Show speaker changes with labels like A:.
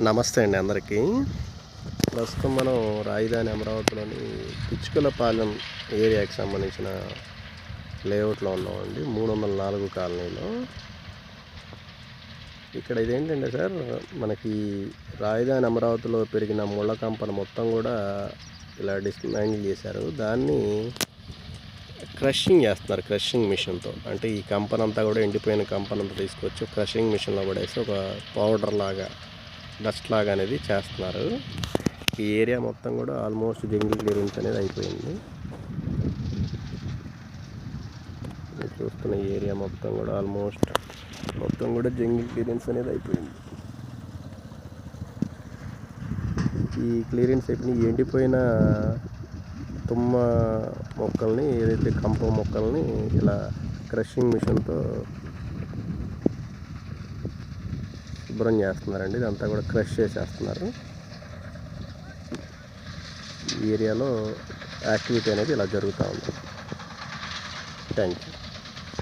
A: నమస్తే అండి అందరికీ. ప్రస్తుతం మనం రాజధాని అమరావతిలోని పిచ్చుకలపాలెం ఏరియాకి సంబంధించిన లేఅవుట్లో ఉన్నామండి. మూడు వందల నాలుగు కాలనీలో. ఇక్కడ ఇదేంటంటే సార్ మనకి రాజధాని అమరావతిలో పెరిగిన ముళ్ళ కంపన మొత్తం కూడా ఇలా డిస్మాండిల్ చేశారు. దాన్ని క్రషింగ్ చేస్తున్నారు క్రషింగ్ మిషన్తో. అంటే ఈ కంపనంతా కూడా ఎండిపోయిన కంపనంతా తీసుకొచ్చి క్రషింగ్ మిషన్లో పడేసి ఒక పౌడర్ లాగా డస్ట్ లాగా అనేది చేస్తున్నారు. ఈ ఏరియా మొత్తం కూడా ఆల్మోస్ట్ జంగిల్ క్లియరెన్స్ అనేది అయిపోయింది. చూస్తున్న ఏరియా మొత్తం కూడా ఆల్మోస్ట్ మొత్తం కూడా జంగిల్ క్లియరెన్స్ అనేది అయిపోయింది. ఈ క్లియరెన్స్ అయిపోయిన ఎండిపోయిన తుమ్మ మొక్కల్ని ఏదైతే కంప మొక్కల్ని ఇలా క్రషింగ్ మిషన్తో శుభ్రం చేస్తున్నారండి. ఇదంతా కూడా క్రష్ చేసేస్తున్నారు. ఈ ఏరియాలో యాక్టివిటీ అనేది ఇలా జరుగుతూ ఉంది. Thank you